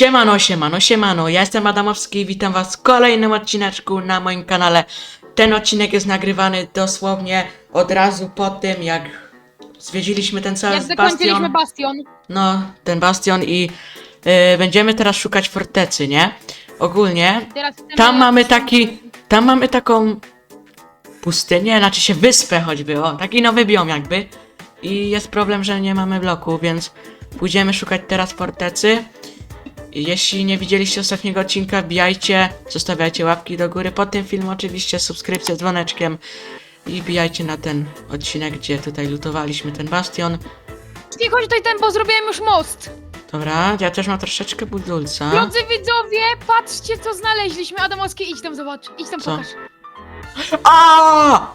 Siemano, siemano, siemano, ja jestem Adamowski i witam was w kolejnym odcineczku na moim kanale. Ten odcinek jest nagrywany dosłownie od razu po tym, jak zwiedziliśmy ten cały Jak zakończyliśmy bastion. bastion. No, ten bastion i y, będziemy teraz szukać fortecy, nie? Ogólnie, Teraz chcemy- tam mamy taki, tam mamy taką pustynię, znaczy się wyspę choćby, o, taki nowy biom jakby. I jest problem, że nie mamy bloku, więc pójdziemy szukać teraz fortecy. Jeśli nie widzieliście ostatniego odcinka, bijajcie, zostawiajcie łapki do góry pod tym filmem, oczywiście subskrypcję z dzwoneczkiem i bijajcie na ten odcinek, gdzie tutaj lutowaliśmy ten bastion. Nie chodź tutaj ten, bo zrobiłem już most. Dobra, ja też mam troszeczkę budulca. Drodzy widzowie, patrzcie co znaleźliśmy. Adamowski, idź tam zobacz. Idź tam Co? pokaż. A!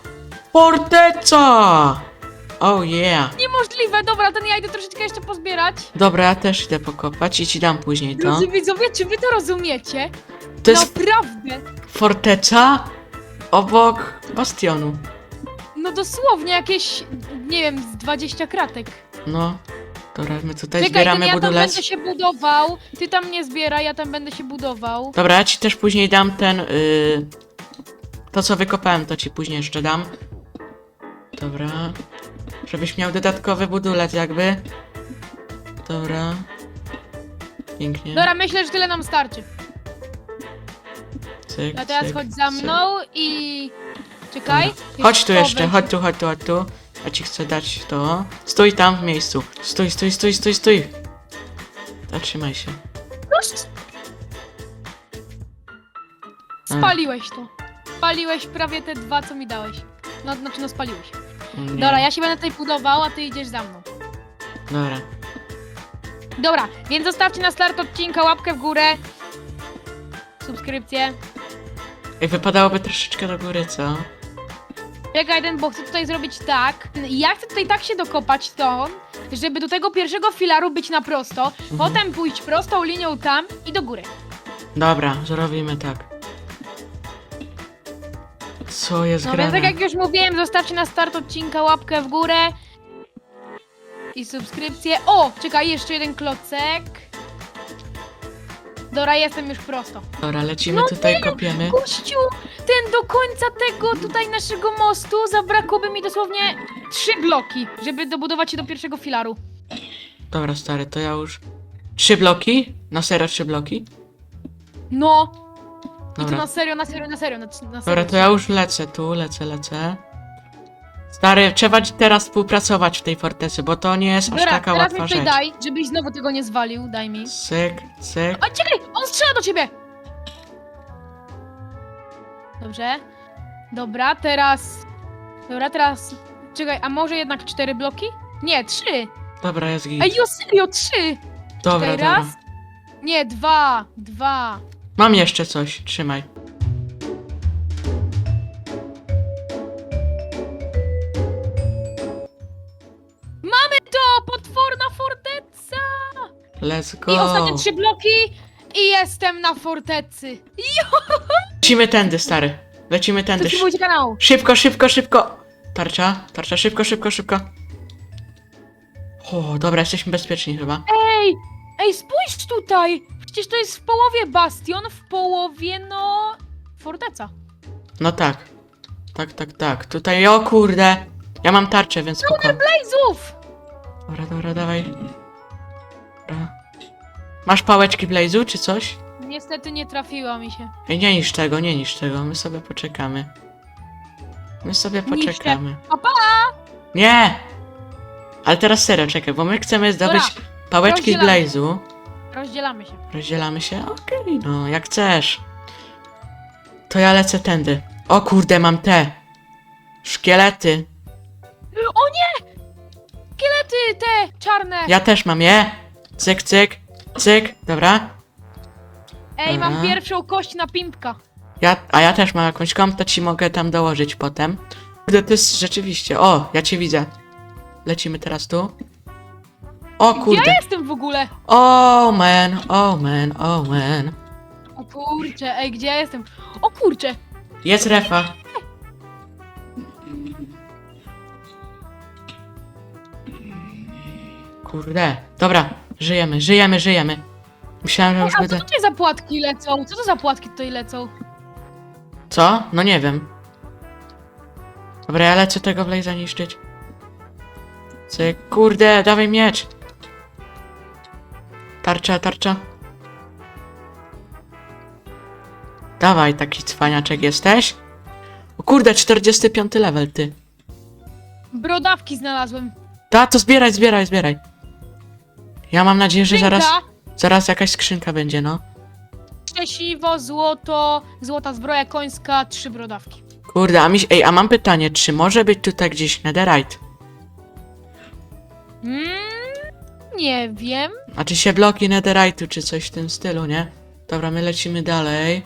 Forteca! Oh yeah. Niemożliwe, dobra, ten ja idę troszeczkę jeszcze pozbierać. Dobra, ja też idę pokopać i ci dam później to. Drodzy widzowie, czy wy to rozumiecie? To jest Naprawdę. forteca obok bastionu. No dosłownie jakieś, nie wiem, z 20 kratek. No. Dobra, my tutaj Czekaj, zbieramy ten ja tam budulec. będę się budował. Ty tam nie zbieraj, ja tam będę się budował. Dobra, ja ci też później dam ten. y, to co wykopałem, to ci później jeszcze dam. Dobra. Żebyś miał dodatkowy budulec, jakby. Dobra. Pięknie. Dobra, myślę, że tyle nam starczy. Cyk, A teraz cyk, chodź za cyk. mną i... Czekaj. Chodź tu jeszcze, chodź tu, chodź tu, chodź tu. Ja ci chcę dać to. Stój tam w miejscu. Stój, stój, stój, stój, stój. Zatrzymaj się. Dość. Spaliłeś to. Spaliłeś prawie te dwa, co mi dałeś. No, znaczy, no spaliłeś. Nie. Dobra, ja się będę tutaj budował, a ty idziesz za mną. Dobra. Dobra, więc zostawcie na start odcinka łapkę w górę. Subskrypcję. Ej, wypadałoby troszeczkę do góry, co? Czekaj, jeden, bo chcę tutaj zrobić tak. Ja chcę tutaj tak się dokopać to, żeby do tego pierwszego filaru być na prosto, Mhm. potem pójść prostą linią tam i do góry. Dobra, zrobimy tak. Co jest No grane? więc tak jak już mówiłem, zostawcie na start odcinka łapkę w górę i subskrypcję. O, czekaj, jeszcze jeden klocek. Dobra, jestem już prosto. Dobra, lecimy No tutaj, kopiemy. Gościu, ten do końca tego tutaj naszego mostu zabrakłoby mi dosłownie trzy bloki, żeby dobudować się do pierwszego filaru. Dobra, stary, to ja już... Trzy bloki? Na serio trzy bloki? No. I to Dobra. na serio, na serio, na serio, na, na serio. Dobra, to ja już lecę tu, lecę, lecę. Stary, trzeba ci teraz współpracować w tej fortecy, bo to nie jest aż Dobra, taka teraz mi łatwa tutaj rzecz. daj, żebyś znowu tego nie zwalił, daj mi. Cyk, cyk. O, czekaj, on strzela do ciebie! Dobrze. Dobra, teraz... Dobra, teraz... Czekaj, a może jednak cztery bloki? Nie, trzy! Dobra, jest git. Ej, jo, serio, trzy! Dobra, czekaj, dobra. raz. Nie, dwa, dwa. Mam jeszcze coś, trzymaj. Mamy to! Potworna forteca! Let's I go. ostatnie trzy bloki i jestem na fortecy. Lecimy tędy, stary. Lecimy tędy. Subskrybujcie kanał. Szybko, szybko, szybko. Tarcza, tarcza, szybko, szybko, szybko. O, dobra, jesteśmy bezpieczni chyba. Ej, ej, spójrz tutaj! Przecież to jest w połowie bastion, w połowie, no... Forteca. No tak. Tak, tak, tak. Tutaj, o kurde. Ja mam tarczę, więc spoko. Blazów! Dobra, dobra, dawaj. Dobra. Masz pałeczki Blaze'u, czy coś? Niestety nie trafiła mi się. Ej, nie niszcz tego, nie niszcz tego. My sobie poczekamy. My sobie Niszczę. poczekamy. Pa, pa! Nie! Ale teraz serio, czekaj, bo my chcemy zdobyć pałeczki z rozdzielamy. Blaze'u. Rozdzielamy się. Rozdzielamy się? Okej, no, jak chcesz. To ja lecę tędy. O kurde, mam te. Szkielety. O nie! Kielety te czarne! Ja też mam je. Cyk, cyk, cyk. Dobra. Ej, mam pierwszą kość na pimpka. Ja, a ja też mam jakąś komp, to ci mogę tam dołożyć potem. Kurde, to jest rzeczywiście. O, ja cię widzę. Lecimy teraz tu. O kurde. Ja jestem w ogóle! Oh man, oh man, oh man. O kurcze, ej, gdzie ja jestem? O kurcze! Jest refa. Kurde. Dobra, żyjemy, żyjemy, żyjemy. Myślałem, że już A co będę... tutaj za płatki lecą? Co to za płatki tutaj lecą? Co? No nie wiem. Dobra, ja lecę tego Blaze'a niszczyć. Cyk, kurde, dawaj miecz. Tarcza, tarcza. Dawaj, taki cwaniaczek jesteś. O kurde, 45 level, ty. Brodawki znalazłem. Ta, to zbieraj, zbieraj, zbieraj. Ja mam nadzieję, że zaraz, Skrzynka, zaraz jakaś skrzynka będzie, no. Szczesiwo, złoto, złota zbroja końska, trzy brodawki. Kurde, a mi, ej, a mam pytanie, czy może być tutaj gdzieś netherite? Mm, nie wiem. A czy się bloki netherite'u, czy coś w tym stylu, nie? Dobra, my lecimy dalej.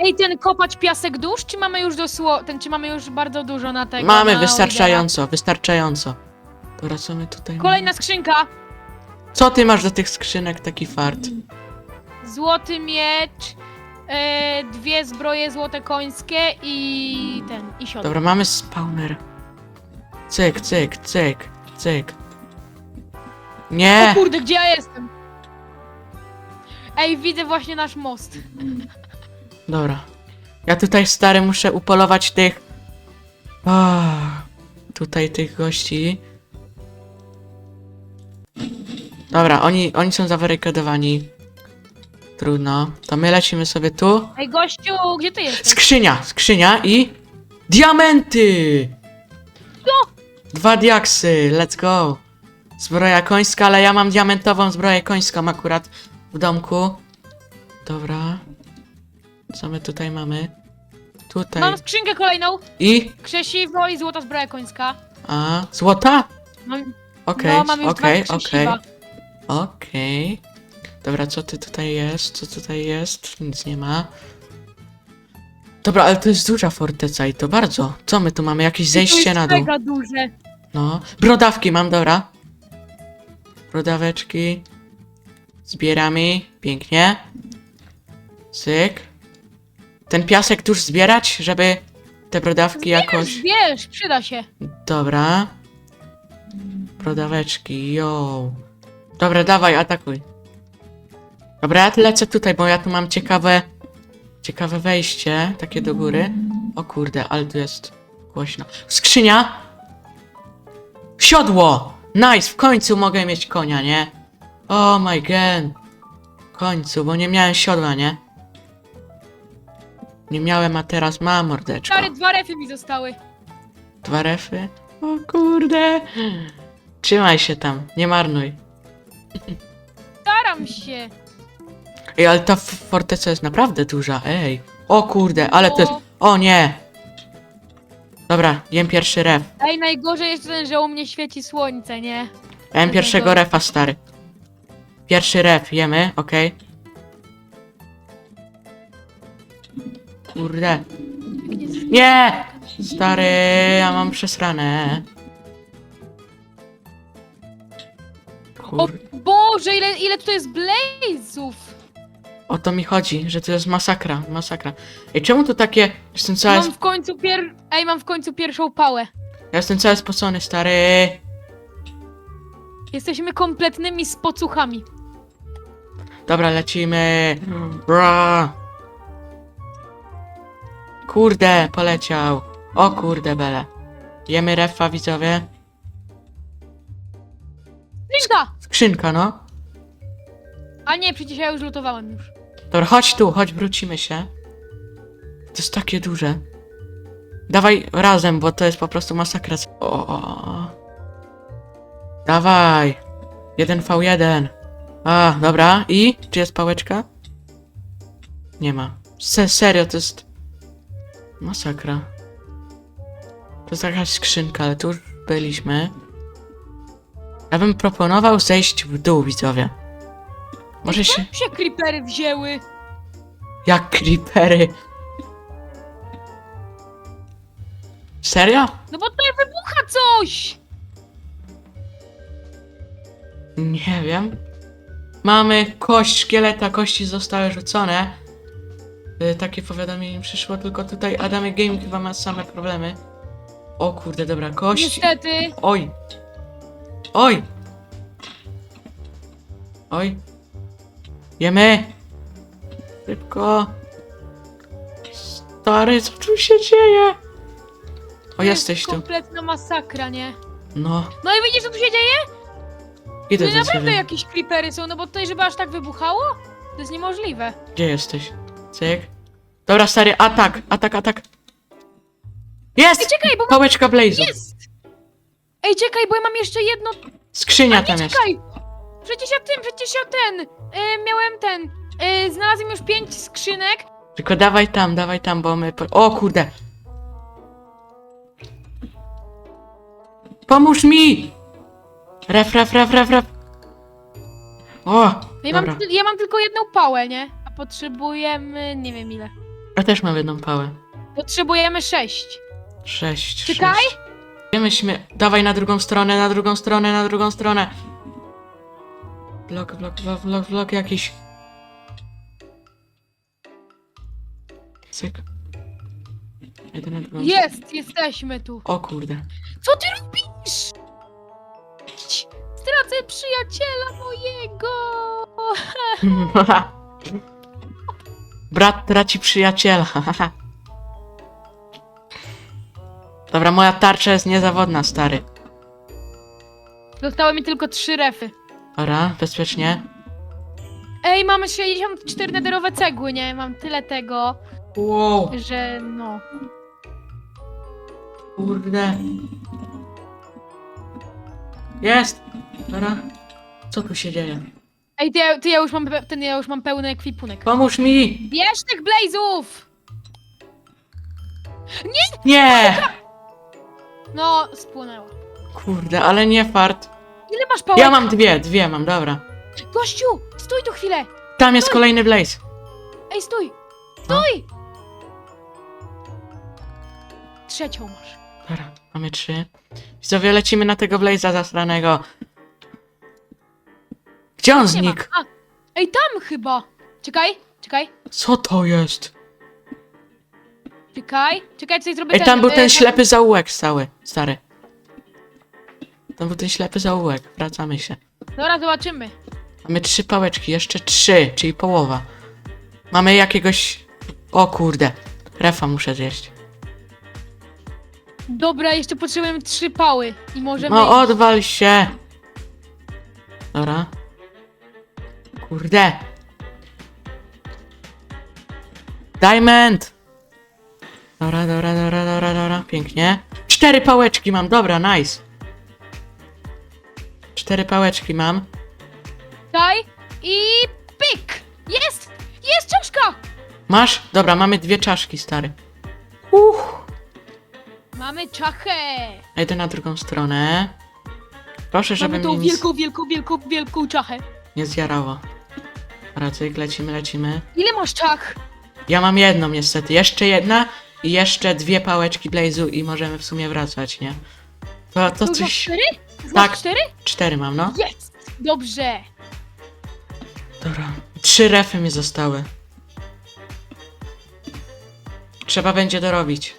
Ej, ten kopać piasek dusz, czy mamy już dosło... Ten, czy mamy już bardzo dużo na tego? Mamy na wystarczająco, wystarczająco. Dobra, co my tutaj Oldera? Kolejna skrzynka. Co ty masz do tych skrzynek taki fart? Złoty miecz, e, dwie zbroje złote końskie i ten, i siodło. Dobra, mamy spawner. Cyk, cyk, cyk, cyk. O Nie! kurde, gdzie ja jestem? Ej, widzę właśnie nasz most. Dobra. Ja tutaj, stary, muszę upolować tych... Ah, tutaj tych gości. Dobra, oni, oni są zawarykadowani. Trudno. To my lecimy sobie tu. Ej, gościu, gdzie ty jesteś? Skrzynia, skrzynia i... Diamenty! Dwa diaksy, let's go. Zbroja końska, ale ja mam diamentową zbroję końską akurat w domku. Dobra. Co my tutaj mamy? Tutaj. Mam skrzynkę kolejną. I... Krzesiwo i złota zbroja końska. A, złota? Mam, Okej, no, mamy już okej, dwa okej, krzesiwa. okej. Dobra, co ty tutaj jest? Co tutaj jest? Nic nie ma. Dobra, ale to jest duża forteca i to bardzo. Co my tu mamy? Jakieś zejście jest na dół. mega duże. No. Brodawki mam, dobra. Brodaweczki. Zbieramy. Pięknie. Cyk. Ten piasek tuż zbierać, żeby te brodawki jakoś... Wiesz, przyda się. Dobra. Brodaweczki, yo. Dobra, dawaj, atakuj. Dobra, ja lecę tutaj, bo ja tu mam ciekawe... Ciekawe wejście, takie do góry. O kurde, ale tu jest głośno. Skrzynia! Siodło! Nice, w końcu mogę mieć konia, nie? Oh my god. W końcu, bo nie miałem siodła, nie? Nie miałem, a teraz mam mordeczko. Stary, dwa refy mi zostały. Dwa refy? O kurde. Trzymaj się tam, nie marnuj. Staram się. Ej, ale ta f- forteca jest naprawdę duża, ej. O kurde, ale to jest... O nie! Dobra, jem pierwszy ref. Ej, najgorzej jest ten, że u mnie świeci słońce, nie? Jem pierwszego refa, stary. Pierwszy ref, jemy, okej. Kurde. Nie! Stary, ja mam przesrane. O Kurde. Boże, ile, ile tutaj jest blazów! O to mi chodzi, że to jest masakra, masakra. Ej, czemu to takie... Jestem cały... Mam w końcu pier... Ej, mam w końcu pierwszą pałę. Ja jestem cały spocony, stary. Jesteśmy kompletnymi spocuchami. Dobra, lecimy. Bra. Kurde, poleciał. O kurde, bele. Jemy refa, widzowie. Linka! Skrzynka, no. A nie, przecież ja już lutowałem już. Dobra, chodź tu, chodź, wrócimy się. To jest takie duże. Dawaj razem, bo to jest po prostu masakra. O. Dawaj. 1v1. A, dobra. I? Czy jest pałeczka? Nie ma. Se serio, to jest... Masakra. To jest jakaś skrzynka, ale tu już byliśmy. Ja bym proponował zejść w dół, widzowie. Może się... Się creepery wzięły. Jak creepery. Serio? No bo tutaj wybucha coś! Nie wiem. Mamy kość szkieleta, kości zostały rzucone. Y, takie powiadomienie mi przyszło, tylko tutaj Adamy Game chyba ma same problemy. O kurde, dobra, kość. Niestety. Oj! Oj! Oj! Jemy! Szybko! Stary, co tu się dzieje? O, To jesteś jest tu. kompletna masakra, nie? No, No i widzisz, co tu się dzieje? idę To do naprawdę ciebie. jakieś creepery są, no bo tutaj, żeby aż tak wybuchało? To jest niemożliwe. Gdzie jesteś? Cyk. Dobra, stary, atak, atak, atak. Jest! Ej, czekaj, bo mam... Pałeczka Blaze'u. Jest! Ej, czekaj, bo ja mam jeszcze jedno... Skrzynia tam jest. Czekaj! Przecież ja tym, przecież ja ten... Y, miałem ten... Y, znalazłem już pięć skrzynek. Tylko dawaj tam, dawaj tam, bo my... Po... O kurde! Pomóż mi! Ref, ref, ref, ref, ref. O, Ja dobra. mam, tyl- ja mam tylko jedną pałę, nie? A potrzebujemy... nie wiem ile. Ja też mam jedną pałę. Potrzebujemy sześć. Sześć, Czekaj. sześć. Myślmy, dawaj na drugą stronę, na drugą stronę, na drugą stronę. Blok, blok, blok, blok, blok jakiś. Cyk. Jest! Jesteśmy tu. O kurde. Co ty robisz? Stracę przyjaciela mojego! Brat traci przyjaciela. Dobra, moja tarcza jest niezawodna, stary. Zostały mi tylko trzy refy. Dobra, bezpiecznie. Ej, mamy 64 nederowe cegły, nie? Mam tyle tego, Wow, że no... kurde. Jest! Dobra. Co tu się dzieje? Ej, ty, ja- ty ja już mam, pe- ten ja już mam pełny ekwipunek. Pomóż mi! Bierz tych blazów! Nie! No, spłonęła. Kurde, ale nie fart. Ile masz pałek? Ja mam dwie, dwie mam, dobra. Gościu, stój tu chwilę! Tam jest kolejny blaze. Ej, stój! Stój! Trzecią masz. Dobra, mamy trzy. Widzowie, lecimy na tego blaze'a zasranego. Gdzie on Nie ma. znikł? A, ej, tam chyba! Czekaj, czekaj, Co to jest? czekaj, czekaj, coś zrobię Ej, tam był e, ten ślepy zaułek cały, stary. Tam był ten ślepy zaułek, wracamy się. Dobra, zobaczymy. Mamy trzy pałeczki, jeszcze trzy, czyli połowa. Mamy jakiegoś... O kurde, refa muszę zjeść. Dobra, jeszcze potrzebujemy trzy pały i możemy... No odwal się! Dobra. Kurde. Diamond! Dobra, dobra, dobra, dobra, dobra, pięknie. Cztery pałeczki mam, dobra, nice. Cztery pałeczki mam. Czekaj i pyk! Jest! Jest czaszka! Masz? Dobra, mamy dwie czaszki, stary. Uff. Mamy czachę! Ja Idę na drugą stronę. Proszę, żeby Mamy tą mnie nic wielką, wielką, wielką, wielką czachę. nie zjarało. Racyk, lecimy, lecimy. Ile masz czach? Ja mam jedną niestety, jeszcze jedna i jeszcze dwie pałeczki Blaze'u i możemy w sumie wracać, nie? To, to To już masz coś... cztery? Tak. Cztery? Cztery mam, no. Jest! Dobrze! Dobra. Trzy refy mi zostały. Trzeba będzie dorobić.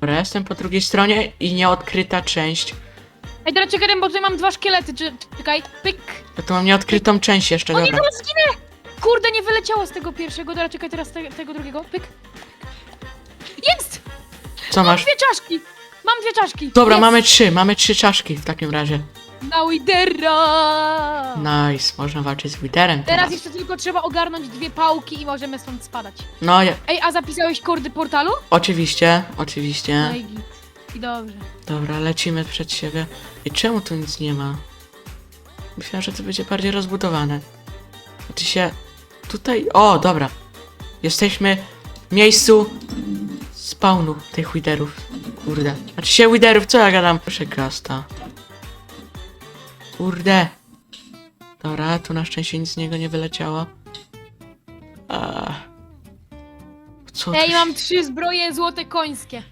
Dobra, jestem po drugiej stronie i nieodkryta część. Ej, teraz czekaj, bo tutaj mam dwa szkielety, czy- czekaj, pyk! Ja tu mam nieodkrytą część jeszcze, O nie, dobra. teraz zginę! Kurde, nie wyleciało z tego pierwszego, dobra, czekaj, teraz te, tego drugiego, pyk. Jest! Co masz? Dwie czaszki! Mam dwie czaszki! Dobra, Jest! mamy trzy, mamy trzy czaszki w takim razie. Na Widera! Nice, można walczyć z Witherem Teraz teraz. jeszcze tylko trzeba ogarnąć dwie pałki i możemy stąd spadać. No, ja, Ej, a zapisałeś kordy portalu? oczywiście, oczywiście. No i git. I dobrze. Dobra, lecimy przed siebie. I czemu tu nic nie ma? Myślałem, że to będzie bardziej rozbudowane. Znaczy się... Tutaj... O, dobra. Jesteśmy w miejscu spawnu tych widerów. Kurde. Znaczy się widerów, co ja gadam? Proszę gasta. Kurde. Dobra, tu na szczęście nic z niego nie wyleciało. A. Co Ej, mam trzy zbroje złote końskie.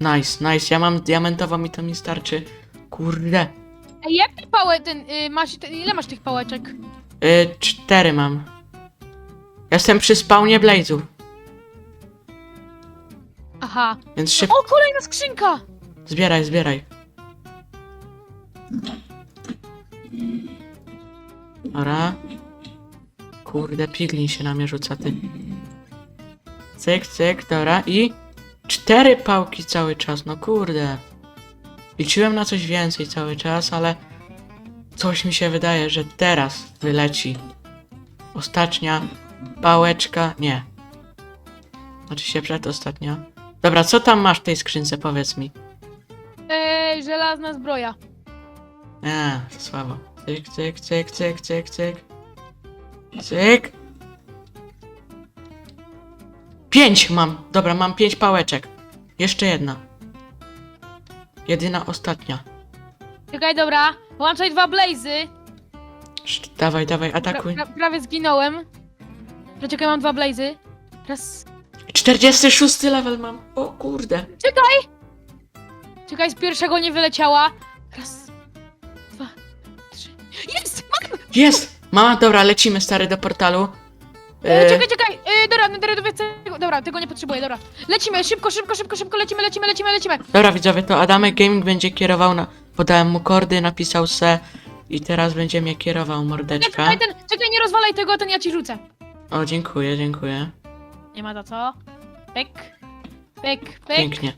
Nice, nice. Ja mam diamentową i to mi starczy. Kurde. Ej, jak ty pałę ten, y, masz, ty, ile masz tych pałeczek? Y, cztery mam. Jestem przy spawnie Blaze'u, Aha. więc szybko. O, kolejna skrzynka! Zbieraj, zbieraj. Dobra. kurde, piglin się na mnie rzuca, ty. Cyk, cyk, dobra i... Cztery pałki cały czas, no kurde. Liczyłem na coś więcej cały czas, ale... Coś mi się wydaje, że teraz wyleci. Ostatnia pałeczka, nie. Znaczy się przedostatnia. Dobra, co tam masz w tej skrzynce, powiedz mi. Eee, żelazna zbroja. A, to słabo. Cyk, cyk, cyk, cyk, cyk, cyk. Cyk. Pięć mam. Dobra, mam pięć pałeczek. Jeszcze jedna. Jedyna, ostatnia. Czekaj, dobra. Włączaj dwa blazy. Szt, Dawaj, dawaj, Pra, atakuj. pra, prawie zginąłem. Czekaj, mam dwa blazy. Raz. 46 level mam. O kurde. Czekaj, z pierwszego nie wyleciała. Raz. Dwa. Trzy. Jest! Mam! Jest! Mama, dobra, lecimy stary do portalu. E, E, czekaj, czekaj. E, dobra, no, dobra, tego, dobra, tego nie potrzebuję, dobra. Lecimy, szybko, szybko, szybko, szybko, lecimy, lecimy, lecimy, lecimy. Dobra widzowie, to Adamek Gaming będzie kierował na... Podałem mu kordy, napisał se i teraz będzie mnie kierował Nie, mordeczka. czekaj, ten, czekaj, nie rozwalaj tego, ten ja ci rzucę. O, dziękuję, dziękuję. Nie ma za co. Pyk, pyk, pyk. Pięknie.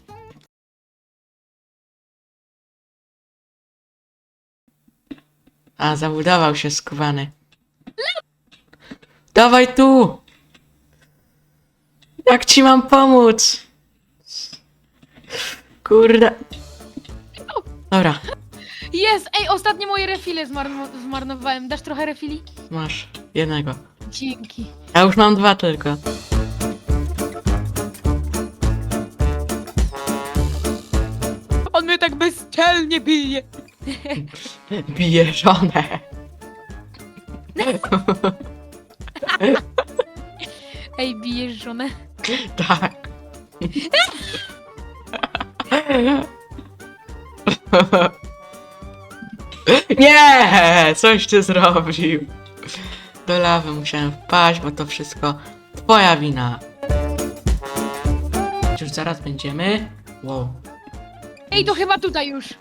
A, zabudował się skuwany. Dawaj tu! Jak ci mam pomóc? Kurde. Dobra, Jest! Ej, ostatnie moje refile zmarno- zmarnowałem. Dasz trochę refili? masz jednego. Dzięki. Ja już mam dwa tylko. Bezczelnie bije. Bije żonę. Ej, bijesz żonę. Tak. Nie! Coś ty zrobił. Do lawy musiałem wpaść, bo to wszystko twoja wina. Już zaraz będziemy. Wow, Ej, to chyba tutaj już.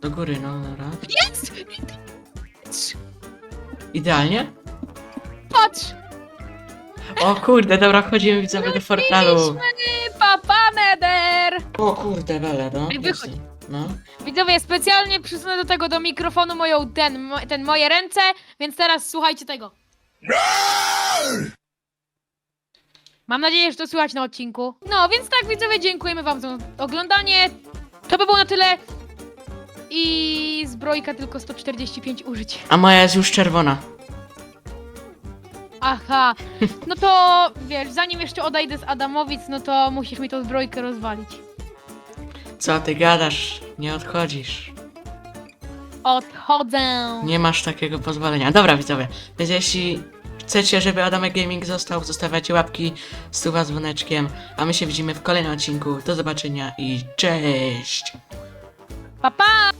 Do góry, no dobra. Jest! Idealnie? Patrz! O kurde, dobra, wchodzimy widzowie do portalu. Papa Nether! O kurde, wele, no. Ej, wychodź. No. Widzowie, specjalnie przysunę do tego do mikrofonu moją ten, mo, ten moje ręce, więc teraz słuchajcie tego. Mam nadzieję, że to słychać na odcinku. No, więc tak widzowie, dziękujemy wam za oglądanie. To by było na tyle. I zbrojka tylko 145 użyć. A moja jest już czerwona. Aha, no to wiesz, zanim jeszcze odejdę z Adamowic, no to musisz mi tą zbrojkę rozwalić. Co ty gadasz? Nie odchodzisz. Odchodzę. Nie masz takiego pozwolenia. Dobra, widzowie. Więc jeśli chcecie, żeby Adamek Gaming został, zostawiacie łapki, stuwa dzwoneczkiem. A my się widzimy w kolejnym odcinku. Do zobaczenia i cześć! Pa, pa!